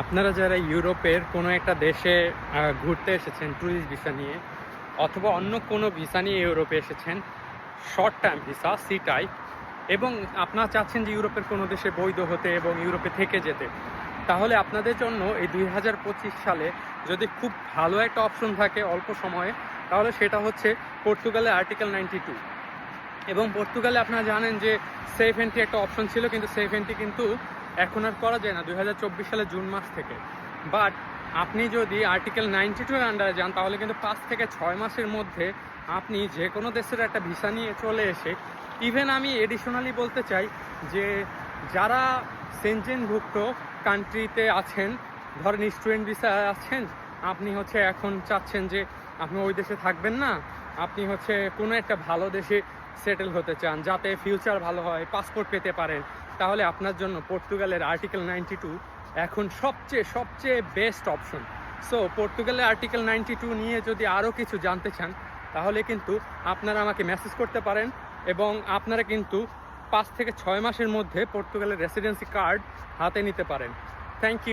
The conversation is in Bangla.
আপনারা যারা ইউরোপের কোনো একটা দেশে ঘুরতে এসেছেন ট্যুরিস্ট ভিসা নিয়ে, অথবা অন্য কোনো ভিসা নিয়ে ইউরোপে এসেছেন short time visa C type এবং আপনারা চাচ্ছেন যে ইউরোপের কোনো দেশে বৈধ হতে এবং ইউরোপে থেকে যেতে, তাহলে আপনাদের জন্য এই দুই হাজার পঁচিশ সালে যদি খুব ভালো একটা অপশন থাকে অল্প সময়ে, তাহলে সেটা হচ্ছে পর্তুগালের আর্টিকেল নাইনটি টু এবং পর্তুগালে আপনারা জানেন যে সেফ এন্ট্রি একটা অপশন ছিল, কিন্তু সেফ এন্ট্রি কিন্তু এখন আর করা যায় না দু হাজার চব্বিশ সালে জুন মাস থেকে। বাট আপনি যদি আর্টিকেল নাইনটি টু এর আন্ডারে যান, তাহলে কিন্তু পাঁচ থেকে ছয় মাসের মধ্যে আপনি যে কোনো দেশের একটা ভিসা নিয়ে চলে এসে ইভেন আমি এডিশনালি বলতে চাই যে যারা সেনজেনভুক্ত কান্ট্রিতে আছেন, ধরেন স্টুডেন্ট ভিসা আছেন, আপনি হচ্ছে এখন চাচ্ছেন যে আপনি ওই দেশে থাকবেন না। আপনি হচ্ছে কোনো একটা ভালো দেশে সেটেল হতে চান, যাতে ফিউচার ভালো হয় পাসপোর্ট পেতে পারেন, তাহলে আপনার জন্য পর্তুগালের আর্টিকেল নাইনটি টু এখন সবচেয়ে সবচেয়ে বেস্ট অপশন সো পর্তুগালের আর্টিকেল নাইনটি টু নিয়ে যদি আরও কিছু জানতে চান, তাহলে কিন্তু আপনারা আমাকে মেসেজ করতে পারেন এবং আপনারা কিন্তু পাঁচ থেকে ছয় মাসের মধ্যে পর্তুগালের রেসিডেন্সি কার্ড হাতে নিতে পারেন। Thank you